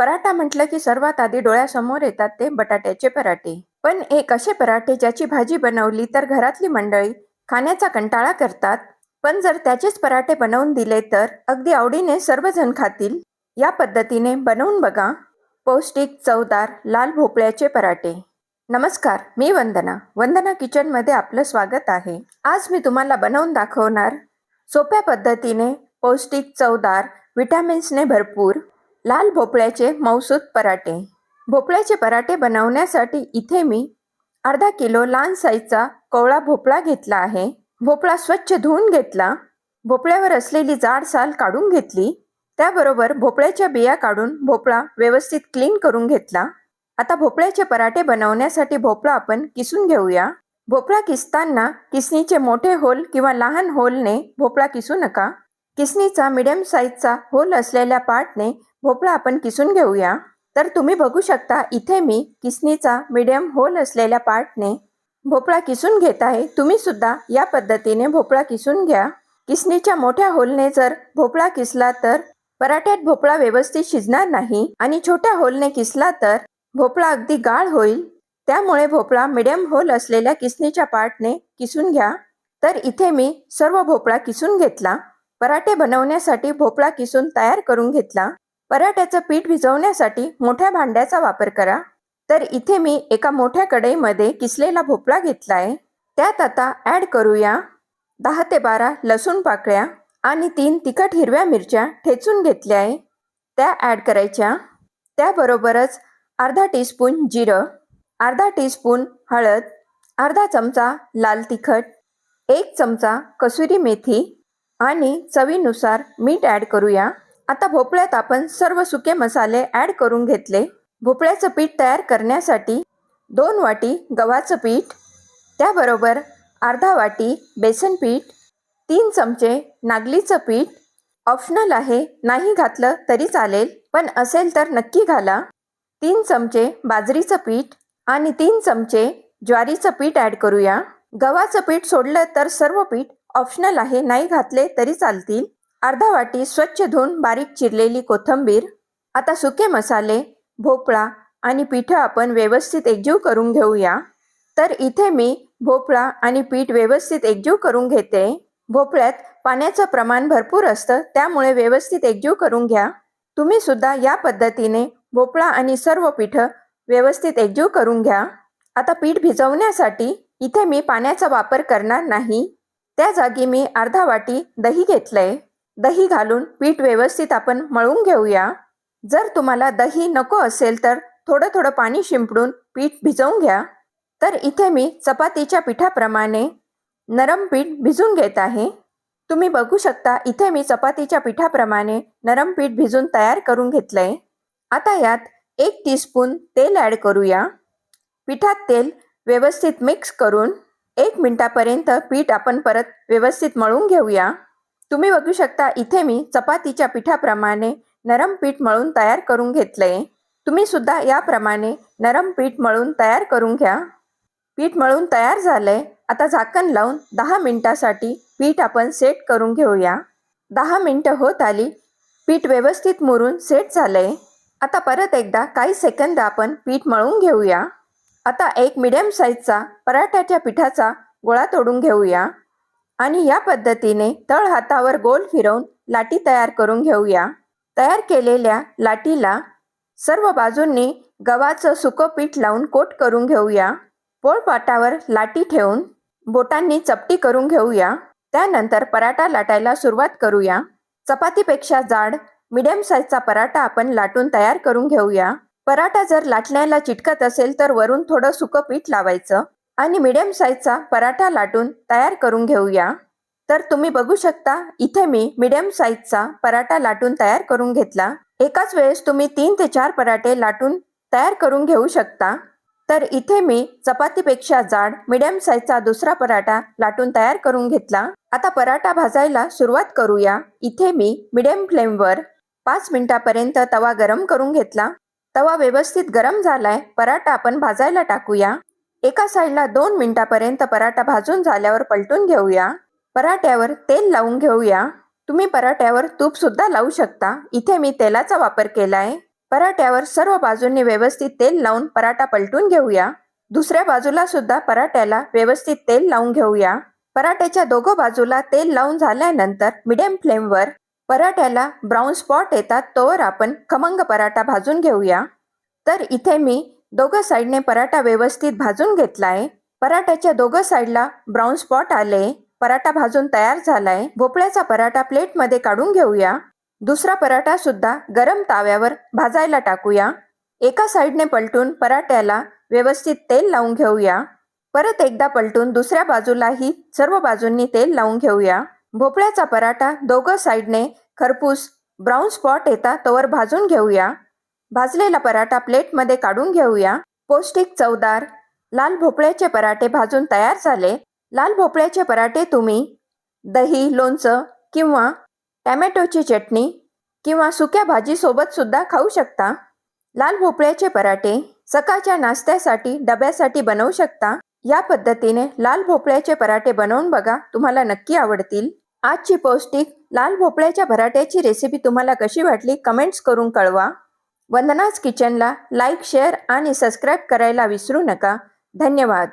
पराठा म्हटलं की सर्वात आधी डोळ्यासमोर येतात ते बटाट्याचे पराठे. पण एक असे पराठे? ज्याची भाजी बनवली तर घरातली मंडळी खाण्याचा कंटाळा करतात? पण जर त्याचेच पराठे बनवून दिले तर अगदी आवडीने सर्वजण खातील? या पद्धतीने बनवून बघा. पौष्टिक चवदार लाल भोपळ्याचे पराठे. नमस्कार मी वंदना. वंदना किचनमध्ये आपलं स्वागत आहे. आज मी तुम्हाला बनवून दाखवणार सोप्या पद्धतीने पौष्टिक चवदार विटॅमिन्सने भरपूर लाल भोपळ्याचे मौसूद पराठे. भोपळ्याचे पराठे बनवण्यासाठी इथे मी अर्धा किलो लहान साईजचा कोवळा भोपळा घेतला आहे. भोपळा स्वच्छ धुवून घेतला. भोपळ्यावर असलेली जाड साल काढून घेतली. त्याबरोबर भोपळ्याच्या बिया काढून भोपळा व्यवस्थित क्लीन करून घेतला. आता भोपळ्याचे पराठे बनवण्यासाठी भोपळा आपण किसून घेऊया. भोपळा किसताना किसणीचे मोठे होल किंवा लहान होलने भोपळा किसू नका. किसणीचा मिडियम साईजचा होल असलेल्या पार्टने भोपळा आपण किसून घेऊया. तर तुम्ही बघू शकता इथे मी किसणीचा मिडियम होल असलेल्या पार्टने भोपळा किसून घेत आहे. तुम्ही सुद्धा या पद्धतीने भोपळा किसून घ्या. किसणीच्या मोठ्या होलने जर भोपळा किसला तर पराठ्यात भोपळा व्यवस्थित शिजणार नाही आणि छोट्या होलने किसला तर भोपळा अगदी गाळ होईल. त्यामुळे भोपळा मिडियम होल असलेल्या किसणीच्या पार्टने किसून घ्या. तर इथे मी सर्व भोपळा किसून घेतला. पराठे बनवण्यासाठी भोपळा किसून तयार करून घेतला. पराठ्याचं पीठ भिजवण्यासाठी मोठ्या भांड्याचा वापर करा. तर इथे मी एका मोठ्या कढईमध्ये किसलेला भोपळा घेतलाय. त्यात आता ॲड करूया दहा ते बारा लसूण पाकळ्या आणि तीन तिखट हिरव्या मिरच्या ठेचून घेतल्या आहे त्या ॲड करायच्या. त्याबरोबरच अर्धा टीस्पून जिरं अर्धा टीस्पून हळद अर्धा चमचा लाल तिखट एक चमचा कसुरी मेथी आणि चवीनुसार मीठ ॲड करूया. आता भोपळ्यात आपण सर्व सुके मसाले ॲड करून घेतले. भोपळ्याचं पीठ तयार करण्यासाठी दोन वाटी गव्हाचं पीठ त्याबरोबर अर्धा वाटी बेसन पीठ तीन चमचे नागलीचं पीठ. ऑप्शनल आहे नाही घातलं तरी चालेल पण असेल तर नक्की घाला. तीन चमचे बाजरीचं पीठ आणि तीन चमचे ज्वारीचं पीठ ॲड करूया. गव्हाचं पीठ सोडलं तर सर्व पीठ ऑप्शनल आहे नाही घातले तरी चालतील. अर्धा वाटी स्वच्छ धुवून बारीक चिरलेली कोथिंबीर आता सुके मसाले भोपळा आणि पीठ आपण व्यवस्थित एकजीव करून घेऊया. तर इथे मी भोपळा आणि पीठ व्यवस्थित एकजीव करून घेते. भोपळ्यात पाण्याचं प्रमाण भरपूर असतं त्यामुळे व्यवस्थित एकजीव करून घ्या. तुम्ही सुद्धा या पद्धतीने भोपळा आणि सर्व पीठ व्यवस्थित एकजीव करून घ्या. आता पीठ भिजवण्यासाठी इथे मी पाण्याचा वापर करणार नाही. त्या जागी मी अर्धा वाटी दही घेतलंय. दही घालून पीठ व्यवस्थित आपण मळून घेऊया. जर तुम्हाला दही नको असेल तर थोडं थोडं पाणी शिंपडून पीठ भिजवून घ्या. तर इथे मी चपातीच्या पिठाप्रमाणे नरम पीठ भिजून घेत आहे. तुम्ही बघू शकता इथे मी चपातीच्या पिठाप्रमाणे नरम पीठ भिजून तयार करून घेतलंय. आता यात एक टीस्पून तेल ॲड करूया. पिठात तेल व्यवस्थित मिक्स करून एक मिनटापर्यंत पीठ आपण परत व्यवस्थित मळून घेऊया. तुम्ही बघू शकता इथे मी चपातीच्या पिठाप्रमाणे नरम पीठ मळून तयार करून घेतलंय तुम्ही सुद्धा याप्रमाणे नरम पीठ मळून तयार करून घ्या. पीठ मळून तयार झालंय. आता झाकण लावून दहा मिनिटासाठी पीठ आपण सेट करून घेऊया. दहा मिनटं होत आली. पीठ व्यवस्थित मुरून सेट झालंय. आता परत एकदा काही सेकंद आपण पीठ मळून घेऊया. आता एक मिडियम साईजचा पराठ्याच्या पिठाचा गोळा तोडून घेऊया. आणि या पद्धतीने तळ हातावर गोल फिरवून लाटी तयार करून घेऊया. तयार केलेल्या लाटीला सर्व बाजूंनी गव्हाचं सुकं पीठ लावून कोट करून घेऊया. पोळपाटावर लाटी ठेवून बोटांनी चपटी करून घेऊया. त्यानंतर पराठा लाटायला सुरुवात करूया. चपातीपेक्षा जाड मिडियम साईजचा पराठा आपण लाटून तयार करून घेऊया. पराठा जर लाटण्याला चिटकत असेल तर वरून थोडं सुकं पीठ लावायचं आणि मिडियम साईजचा पराठा लाटून तयार करून घेऊया. तर तुम्ही बघू शकता इथे मी मिडियम साईजचा पराठा लाटून तयार करून घेतला. एकाच वेळेस तुम्ही तीन ते चार पराठे लाटून तयार करून घेऊ शकता. तर इथे मी चपातीपेक्षा जाड मिडियम साईजचा दुसरा पराठा लाटून तयार करून घेतला. आता पराठा भाजायला सुरुवात करूया. इथे मी मिडियम फ्लेमवर पाच मिनिटापर्यंत तवा गरम करून घेतला. तवा व्यवस्थित गरम झालाय पराठा आपण भाजायला टाकूया. एका साईडला दोन मिनिटापर्यंत पराठा भाजून झाल्यावर पलटून घेऊया. पराठ्यावर तेल लावून घेऊया. तुम्ही पराठ्यावर तूप सुद्धा लावू शकता. इथे मी तेलाचा वापर केलाय. पराठ्यावर सर्व बाजूंनी व्यवस्थित तेल लावून पराठा पलटून घेऊया. दुसऱ्या बाजूला सुद्धा पराठ्याला व्यवस्थित तेल लावून घेऊया. पराठ्याच्या दोघं बाजूला तेल लावून झाल्यानंतर मिडियम फ्लेमवर पराठ्याला ब्राऊन स्पॉट येतात तोवर आपण खमंग पराठा भाजून घेऊया. तर इथे मी दोघं साईडने पराठा व्यवस्थित भाजून घेतलाय. पराठ्याच्या दोघं साईडला ब्राऊन स्पॉट आले. पराठा भाजून तयार झालाय. भोपळ्याचा पराठा प्लेटमध्ये काढून घेऊया. दुसरा पराठा सुद्धा गरम ताव्यावर भाजायला टाकूया. एका साईडने पलटून पराठ्याला व्यवस्थित तेल लावून घेऊया. परत एकदा पलटून दुसऱ्या बाजूलाही सर्व बाजूंनी तेल लावून घेऊया. भोपळ्याचा पराठा दोघं साईडने खरपूस ब्राऊन स्पॉट येता तोवर भाजून घेऊया. भाजलेला पराठा प्लेटमध्ये काढून घेऊया. पौष्टिक चवदार लाल भोपळ्याचे पराठे भाजून तयार झाले. लाल भोपळ्याचे पराठे तुम्ही दही लोणचं किंवा टॅमॅटोची चटणी किंवा सुक्या भाजीसोबत सुद्धा खाऊ शकता. लाल भोपळ्याचे पराठे सकाळच्या नाश्त्यासाठी डब्यासाठी बनवू शकता. या पद्धतीने लाल भोपळ्याचे पराठे बनवून बघा तुम्हाला नक्की आवडतील. आजची पौष्टिक लाल भोपळ्याच्या भराट्याची रेसिपी तुम्हाला कशी वाटली कमेंट्स करून कळवा. वंदनाज किचनला लाईक शेअर आणि सबस्क्राईब करायला विसरू नका. धन्यवाद.